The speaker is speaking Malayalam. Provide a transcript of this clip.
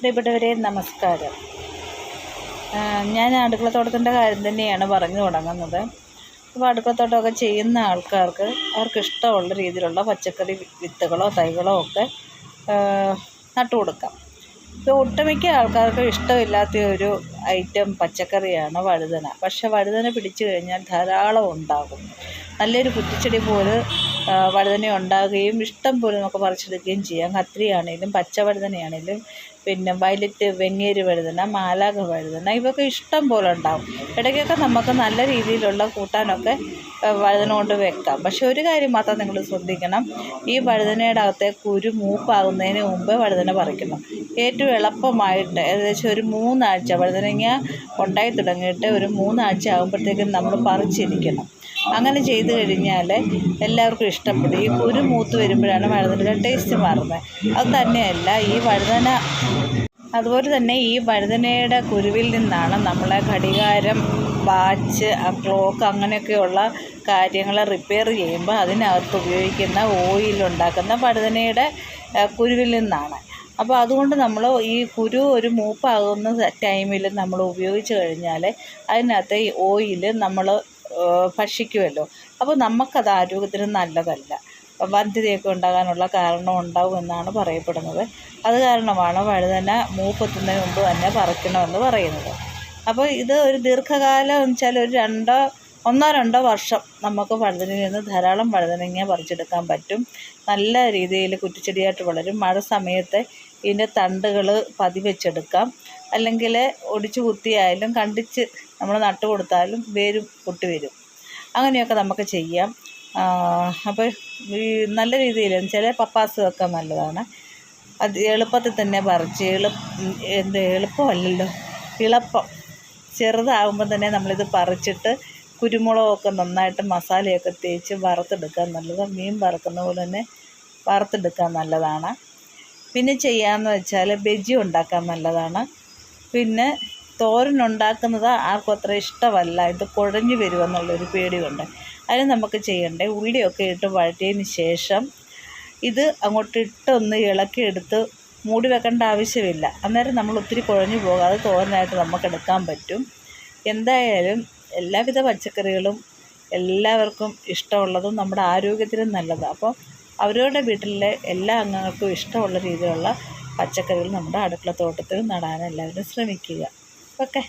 പ്രിയപ്പെട്ടവരെ നമസ്കാരം. ഞാൻ അടുക്കളത്തോട്ടത്തിന്റെ കാര്യം തന്നെയാണ് പറഞ്ഞു തുടങ്ങുന്നത്. അപ്പോൾ അടുക്കളത്തോട്ടമൊക്കെ ചെയ്യുന്ന ആൾക്കാർക്ക് അവർക്ക് ഇഷ്ടമുള്ള രീതിയിലുള്ള പച്ചക്കറി വിത്തുകളോ തൈകളോ ഒക്കെ നട്ടുകൊടുക്കാം നട്ടു കൊടുക്കാം. ഇപ്പോൾ ഒട്ടുമിക്ക ആൾക്കാർക്ക് ഇഷ്ടമില്ലാത്ത ഒരു ഐറ്റം പച്ചക്കറിയാണ് വഴുതന. പക്ഷേ വഴുതന പിടിച്ചു കഴിഞ്ഞാൽ ധാരാളം ഉണ്ടാകും. നല്ലൊരു കുറ്റിച്ചെടി പോലെ വഴുതന ഉണ്ടാകുകയും ഇഷ്ടം പോലെ നമുക്ക് പറിച്ചെടുക്കുകയും ചെയ്യാം. കത്രിയാണേലും പച്ച വഴുതനയാണേലും പിന്നെ വയലറ്റ് വെങ്ങേര് വഴുതന മാലാക വഴുതന ഇവയൊക്കെ ഇഷ്ടം പോലെ ഉണ്ടാവും. ഇടയ്ക്കൊക്കെ നമുക്ക് നല്ല രീതിയിലുള്ള കൂട്ടാനൊക്കെ വഴുതന കൊണ്ട് വെക്കാം. പക്ഷെ ഒരു കാര്യം മാത്രം നിങ്ങൾ ശ്രദ്ധിക്കണം. ഈ വഴുതനയുടെ അകത്തെ കുരു മൂപ്പാകുന്നതിന് മുമ്പ് വഴുതന പറിക്കണം. ഏറ്റവും എളുപ്പമായിട്ട് ഏകദേശം ഒരു മൂന്നാഴ്ച വഴുതനങ്ങ ഉണ്ടായി തുടങ്ങിയിട്ട് ഒരു മൂന്നാഴ്ച ആകുമ്പോഴത്തേക്കും നമ്മൾ പറിച്ചിരിക്കണം. അങ്ങനെ ചെയ്തു കഴിഞ്ഞാൽ എല്ലാവർക്കും ഇഷ്ടപ്പെടും. ഈ കുരു മൂത്ത് വരുമ്പോഴാണ് വഴുതനയുടെ ടേസ്റ്റ് മാറുന്നത് അത് തന്നെയല്ല ഈ വഴുതന അതുപോലെ തന്നെ ഈ വഴുതനയുടെ കുരുവിൽ നിന്നാണ് നമ്മളെ ഘടികാരം വാച്ച് ക്ലോക്ക് അങ്ങനെയൊക്കെയുള്ള കാര്യങ്ങൾ റിപ്പയർ ചെയ്യുമ്പോൾ അതിനകത്ത് ഉപയോഗിക്കുന്ന ഓയിൽ ഉണ്ടാക്കുന്ന വഴുതനയുടെ കുരുവിൽ നിന്നാണ്. അപ്പോൾ അതുകൊണ്ട് നമ്മൾ ഈ കുരു ഒരു മൂപ്പാകുന്ന ടൈമിൽ നമ്മൾ ഉപയോഗിച്ച് കഴിഞ്ഞാൽ അതിനകത്ത് ഈ ഓയിൽ നമ്മൾ ഭക്ഷിക്കുമല്ലോ അപ്പോൾ നമുക്കത് ആരോഗ്യത്തിന് നല്ലതല്ല. വന്ധ്യതയൊക്കെ ഉണ്ടാകാനുള്ള കാരണം ഉണ്ടാവും എന്നാണ് പറയപ്പെടുന്നത്. അത് കാരണമാണ് വഴുതന മൂപ്പെത്തുന്നതിന് മുമ്പ് തന്നെ പറിക്കണമെന്ന് പറയുന്നത്. അപ്പോൾ ഇത് ഒരു ദീർഘകാലം എന്ന് വെച്ചാൽ ഒരു രണ്ടോ ഒന്നോ രണ്ടോ വർഷം നമുക്ക് വഴുതനയിൽ നിന്ന് ധാരാളം വഴുതനങ്ങ പറിച്ചെടുക്കാൻ പറ്റും. നല്ല രീതിയിൽ കുറ്റിച്ചെടിയായിട്ട് വളരും. മഴ സമയത്ത് ഇതിന്റെ തണ്ടുകൾ പതിവെച്ചെടുക്കാം. അല്ലെങ്കിൽ ഒടിച്ചു കുത്തിയായാലും കണ്ടിച്ച് നമ്മൾ നട്ടു കൊടുത്താലും വേരും പൊട്ടി വരും. അങ്ങനെയൊക്കെ നമുക്ക് ചെയ്യാം. അപ്പോൾ ഈ നല്ല രീതിയിൽ ചില ഒക്കെ നല്ലതാണ്. അത് എളുപ്പത്തിൽ തന്നെ പറിച്ച് എളു എന്ത് എളുപ്പമല്ലല്ലോ. എളുപ്പം ചെറുതാകുമ്പോൾ തന്നെ നമ്മളിത് പറിച്ചിട്ട് കുരുമുളകൊക്കെ നന്നായിട്ട് മസാലയൊക്കെ തേച്ച് വറുത്തെടുക്കാൻ നല്ലതാണ് മീൻ വറുക്കുന്ന പോലെ തന്നെ വറുത്തെടുക്കാൻ നല്ലതാണ്. പിന്നെ ചെയ്യാമെന്ന് വെച്ചാൽ ബജി ഉണ്ടാക്കാൻ നല്ലതാണ്. പിന്നെ തോരൻ ഉണ്ടാക്കുന്നത് ആർക്കും അത്ര ഇഷ്ടമല്ല. ഇത് കുഴഞ്ഞു വരുമെന്നുള്ളൊരു പേടിയുണ്ട്. അതിന് നമുക്ക് ചെയ്യണ്ടേ? ഉള്ളിയൊക്കെ ഇട്ട് വഴറ്റിയതിന് ശേഷം ഇത് അങ്ങോട്ട് ഇട്ടൊന്ന് ഇളക്കിയെടുത്ത് മൂടി വെക്കേണ്ട ആവശ്യമില്ല. അന്നേരം നമ്മൾ ഒത്തിരി കുഴഞ്ഞു പോകാതെ തോരനായിട്ട് നമുക്ക് എടുക്കാൻ പറ്റും. എന്തായാലും എല്ലാവിധ പച്ചക്കറികളും എല്ലാവർക്കും ഇഷ്ടമുള്ളതും നമ്മുടെ ആരോഗ്യത്തിനും നല്ലതാണ് അപ്പോൾ അവരവരുടെ വീട്ടിലെ എല്ലാ അംഗങ്ങൾക്കും ഇഷ്ടമുള്ള രീതിയിലുള്ള പച്ചക്കറികൾ നമ്മുടെ അടുക്കളത്തോട്ടത്തിൽ നടാൻ എല്ലാവരും ശ്രമിക്കുക. ഓക്കെ.